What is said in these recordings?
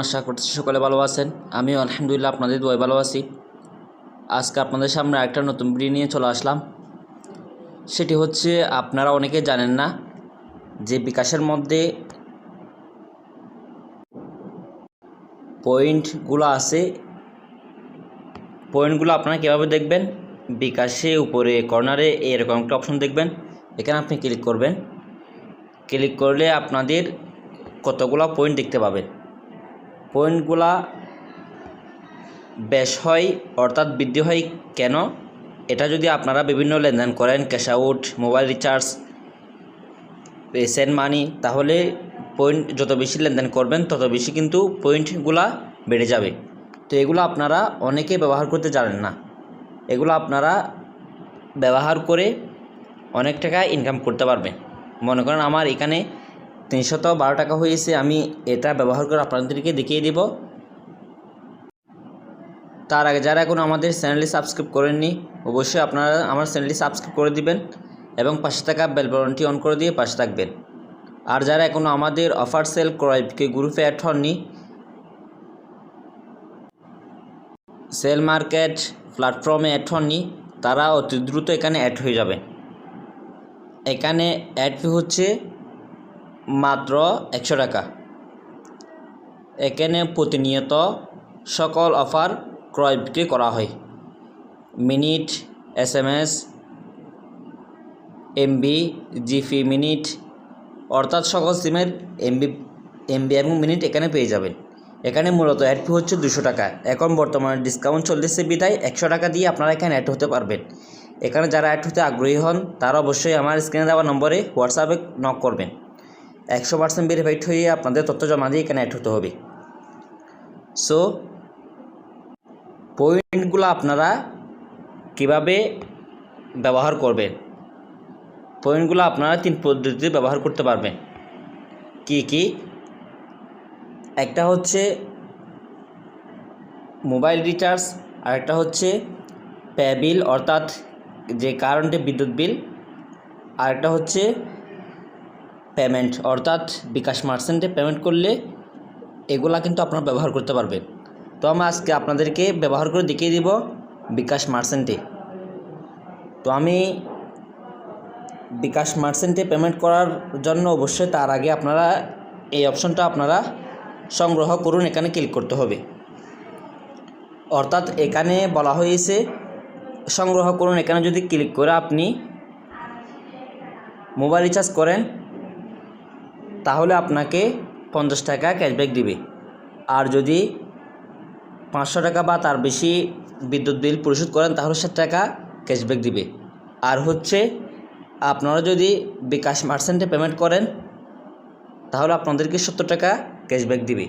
আশা করছি সকলে ভালো আছেন। আমিও আলহামদুলিল্লাহ আপনাদের দোয়ায় ভালো আছি। আজকে আপনাদের সামনে একটা নতুন ভিডিও নিয়ে চলে আসলাম। সেটি হচ্ছে, আপনারা অনেকে জানেন না যে বিকাশের মধ্যে পয়েন্টগুলো আছে। পয়েন্টগুলো আপনারা কীভাবে দেখবেন? বিকাশে, উপরে, কর্নারে, এরকম একটা অপশন দেখবেন। এখানে আপনি ক্লিক করবেন। ক্লিক করলে আপনাদের কতগুলো পয়েন্ট দেখতে পাবেন। পয়েন্টগুলা বেশ হয়, অর্থাৎ বৃদ্ধি হয় কেন? এটা যদি আপনারা বিভিন্ন লেনদেন করেন cash out mobile recharge send money তাহলে পয়েন্ট যত বেশি লেনদেন করবেন, তত বেশি কিন্তু পয়েন্টগুলা বেড়ে যাবে। তো এগুলো আপনারা অনেকে ব্যবহার করতে জানেন না। এগুলো আপনারা ব্যবহার করে অনেক টাকা ইনকাম করতে পারবেন। মনে করেন আমার এখানে তিনশত বারো টাকা হয়েছে, আমি এটা ব্যবহার করে আপনাদেরকে দেখিয়ে দেব। তার আগে যারা এখন আমাদের চ্যানেলটি সাবস্ক্রাইব করেননি, অবশ্যই আপনারা আমার চ্যানেলটি সাবস্ক্রাইব করে দিবেন এবং পাশে থাকা বেল বাটনটি অন করে দিয়ে পাশে থাকবেন। আর যারা এখনও আমাদের অফার সেল ক্রয়কে গ্রুপে অ্যাড হননি সেল মার্কেট প্ল্যাটফর্মে অ্যাড হননি, তারা অতি দ্রুত এখানে অ্যাড হয়ে যাবে। এখানে অ্যাড হচ্ছে মাত্র একশো টাকা। এখানে প্রতিনিয়ত সকল অফার ক্রয় বিক্রি করা হয়। Minute S M S MB, GP minute, অর্থাৎ সকল সিমের এমবি এমবি এবং মিনিট এখানে পেয়ে যাবেন। এখানে মূলত অ্যাড ফি হচ্ছে দুশো টাকা। এখন বর্তমানে ডিসকাউন্ট চলতেছে বিদায় একশো টাকা দিয়ে আপনারা এখানে অ্যাড হতে পারবেন। এখানে যারা অ্যাড হতে আগ্রহী হন, তারা অবশ্যই আমার স্ক্রিনে দেওয়া নম্বরে হোয়াটসঅ্যাপে নক করবেন। একশো পার্সেন্ট ভেরিফাইড হয়ে আপনাদের তথ্য জমা দিয়ে এখানে অ্যাড হতে হবে। সো পয়েন্টগুলো আপনারা কীভাবে ব্যবহার করবেন? পয়েন্টগুলো আপনারা তিন পদ্ধতিতে ব্যবহার করতে পারবেন। কি কি? একটা হচ্ছে মোবাইল রিচার্জ আর একটা হচ্ছে পে বিল অর্থাৎ যে কারেন্টে বিদ্যুৎ বিল আর একটা হচ্ছে পেমেন্ট অর্থাৎ বিকাশ মার্চেন্টে পেমেন্ট করলে এগুলা কিন্তু আপনারা ব্যবহার করতে পারবেন। তো আমি আজকে আপনাদেরকে ব্যবহার করে দেখিয়ে দিব বিকাশ মার্চেন্টে তো আমি বিকাশ মার্চেন্টে পেমেন্ট করার জন্য অবশ্যই তার আগে আপনারা এই অপশনটা আপনারা সংগ্রহ করুন, এখানে ক্লিক করতে হবে। অর্থাৎ এখানে বলা হয়েছে সংগ্রহ করুন, এখানে যদি ক্লিক করে আপনি মোবাইল রিচার্জ করেন তাহলে আপনাকে পঞ্চাশ টাকা ক্যাশব্যাক দিবে। আর যদি পাঁচশো টাকা বা তার বেশি বিদ্যুৎ বিল পরিশোধ করেন, তাহলে ষাট টাকা ক্যাশব্যাক দিবে। আর হচ্ছে, আপনারা যদি বিকাশ মার্চেন্টে পেমেন্ট করেন, তাহলে আপনাদেরকে সত্তর টাকা ক্যাশব্যাক দিবে।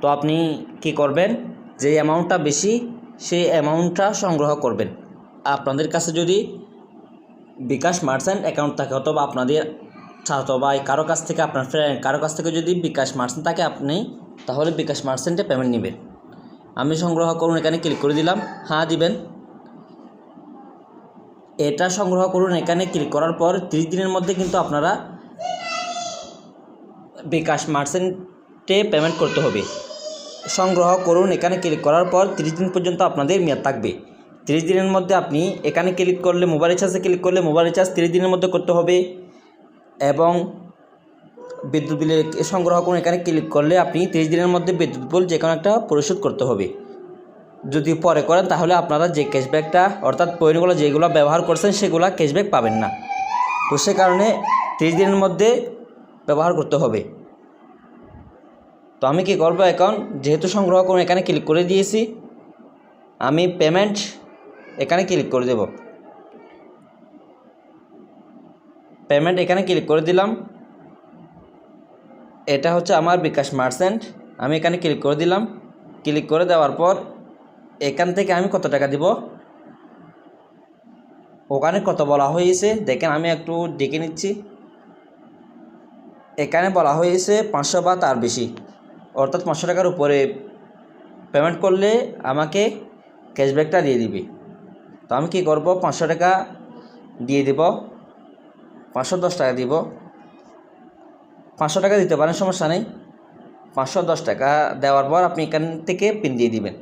তো আপনি কি করবেন? যে অ্যামাউন্টটা বেশি, সেই অ্যামাউন্টটা সংগ্রহ করবেন। আপনাদের কাছে যদি বিকাশ মার্চেন্ট অ্যাকাউন্ট থাকে, অথবা আপনাদের ছাত্র বা কারও কাছ থেকে আপনার ফ্রেন্ড কারও কাছ থেকে যদি বিকাশ মার্চেন্ট থাকে আপনি, তাহলে বিকাশ মার্চেন্টে পেমেন্ট নেবেন। আমি সংগ্রহ করুন, এখানে ক্লিক করে দিলাম। হ্যাঁ দিবেন। এটা সংগ্রহ করুন, এখানে ক্লিক করার পর তিরিশ দিনের মধ্যে কিন্তু আপনারা বিকাশ মার্চেন্টে পেমেন্ট করতে হবে। সংগ্রহ করুন, এখানে ক্লিক করার পর তিরিশ দিন পর্যন্ত আপনাদের মেয়াদ থাকবে। তিরিশ দিনের মধ্যে আপনি এখানে ক্লিক করলে মোবাইল রিচার্জে ক্লিক করলে মোবাইল রিচার্জ তিরিশ দিনের মধ্যে করতে হবে। এবং বিদ্যুৎ বিলের সংগ্রহ করুন। এখানে ক্লিক করলে আপনি তিরিশ দিনের মধ্যে বিদ্যুৎ বিল যে কোনো একটা পরিশোধ করতে হবে। যদি পরে করেন তাহলে আপনারা যে ক্যাশব্যাকটা অর্থাৎ পয়েন্টগুলো যেগুলো ব্যবহার করছেন সেগুলো ক্যাশব্যাক পাবেন না। তো সে কারণে তিরিশ দিনের মধ্যে ব্যবহার করতে হবে। তো আমি কি করব এখন? যেহেতু সংগ্রহ করুন, এখানে ক্লিক করে দিয়েছি। আমি পেমেন্ট এখানে ক্লিক করে দেব। পেমেন্ট এখানে ক্লিক করে দিলাম। এটা হচ্ছে আমার বিকাশ মার্চেন্ট আমি এখানে ক্লিক করে দিলাম। ক্লিক করে দেওয়ার পর এখান থেকে আমি কত টাকা দিব? ওখানে কত বলা হয়েছে? দেখেন আমি একটু ডেকে নিচ্ছি। এখানে বলা হয়েছে পাঁচশো বা তার বেশি। অর্থাৎ পাঁচশো টাকার উপরে পেমেন্ট করলে আমাকে ক্যাশব্যাকটা দিয়ে দিবে। তো আমি কি করব? পাঁচশো টাকা দিয়ে দিব। পাঁচশো দশ টাকা দিব। পাঁচশো টাকা দিতে পারেন, সমস্যা নেই। পাঁচশো দশ টাকা দেওয়ার পর আপনি এখান থেকে পিন দিয়ে দিবেন।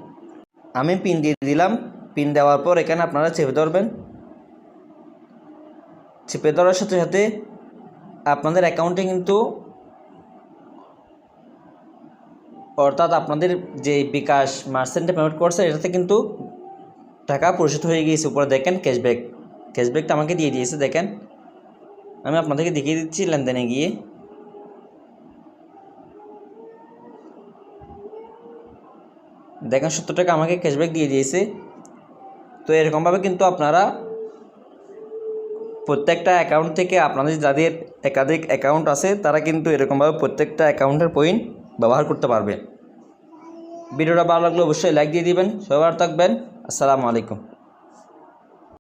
আমি পিন দিয়ে দিলাম। পিন দেওয়ার পর এখানে আপনারা চেপে ধরবেন। চেপে ধরার সাথে সাথে আপনাদের অ্যাকাউন্টে কিন্তু অর্থাৎ আপনাদের যে বিকাশ মার্চেন্টে পেমেন্ট করছে, এটাতে কিন্তু টাকা পরিশোধ হয়ে গিয়েছে। উপরে দেখেন ক্যাশব্যাক ক্যাশব্যাকটা আমাকে দিয়ে দিয়েছে, দেখেন। আমি আপনাদেরকে দেখিয়ে দিচ্ছি লেনদেনে গিয়ে। দেখেন, সত্তর টাকা আমাকে ক্যাশব্যাক দিয়ে দিয়েছে। তো এরকমভাবে কিন্তু আপনারা প্রত্যেকটা অ্যাকাউন্ট থেকে আপনাদের যাদের একাধিক অ্যাকাউন্ট আছে, তারা কিন্তু এরকমভাবে প্রত্যেকটা অ্যাকাউন্টের পয়েন্ট ব্যবহার করতে পারবে। ভিডিওটা ভালো লাগলে অবশ্যই লাইক দিয়ে দিবেন। সবার থাকবেন। আসসালামু আলাইকুম।